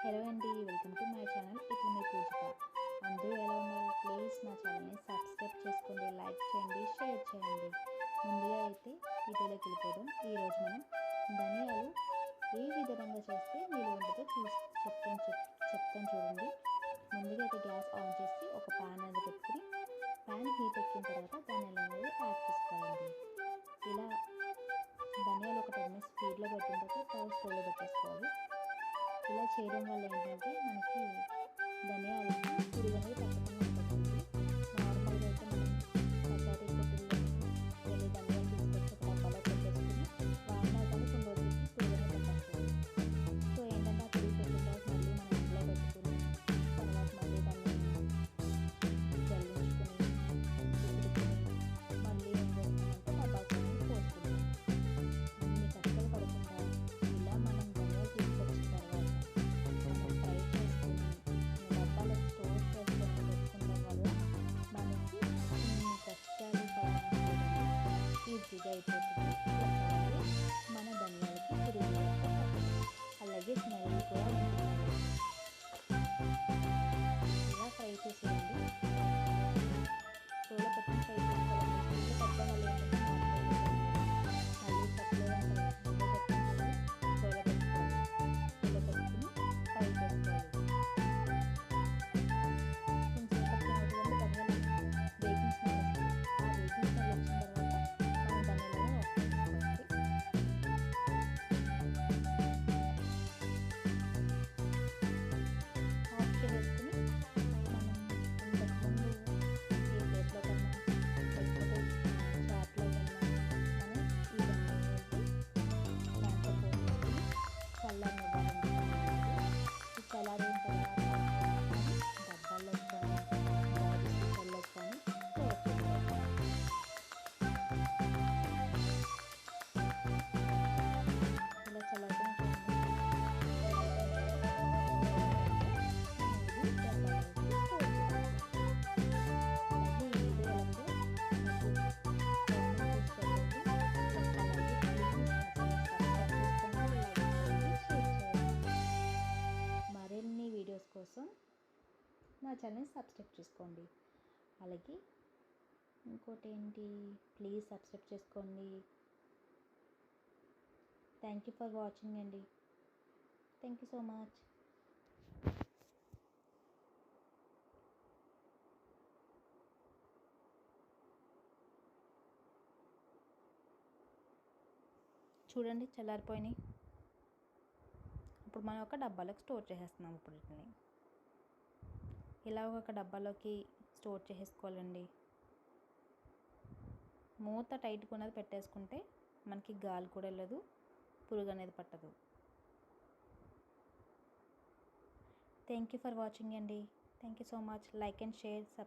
Hello అండి welcome to my channel ఇట్లా మీ పూజిత. అందరూ ఎలా ఉన్నారు? ప్లీజ్ నా ఛానల్ని సబ్స్క్రైబ్ చేసుకోండి లైక్ చేయండి షేర్ చేయండి. ముందుగా అయితే వీడియోలోకి వెళ్ళిపోదాం. ఈరోజు మనం ధనియాలు ఏ విధంగా చేస్తే మీరు ఉంటుందో చూసి చెప్తాను చెప్ చెప్తాను చూడండి. ముందుగా అయితే గ్యాస్ ఆన్ చేసి ఒక ప్యాన్ అనేది పెట్టుకుని ప్యాన్ హీట్ ఎక్కిన తర్వాత ధనియాలు అనేది యాడ్ చేసుకోవాలండి. ఇలా ధనియాలు ఒక టెన్ మినిట్స్ స్పీడ్లో పెట్టిన తర్వాత తర్వాత స్టవ్లో పెట్టేసుకోవాలి. ఇలా చేయడం వల్ల ఏంటంటే మనకి ధనియాలు పురుగు అనేది కోసం నా ఛానల్ని సబ్స్క్రైబ్ చేసుకోండి. అలాగే ఇంకోటి ఏంటి? ప్లీజ్ సబ్స్క్రైబ్ చేసుకోండి. థ్యాంక్ యూ ఫర్ వాచింగ్ అండి. థ్యాంక్ యూ సో మచ్ చూడండి చల్లారిపోయినాయి. ఇప్పుడు మనం ఒక డబ్బాలోకి స్టోర్ చేసేస్తున్నాం ఇప్పుడు వీటిని ఇలా ఒక డబ్బాలోకి స్టోర్ చేసేసుకోవాలండి. మూత టైట్గా ఉన్నది పెట్టేసుకుంటే మనకి గాలి కూడా వెళ్ళదు పురుగు అనేది పట్టదు. థ్యాంక్ యూ ఫర్ వాచింగ్ అండి. Thank you so much like and share subscribe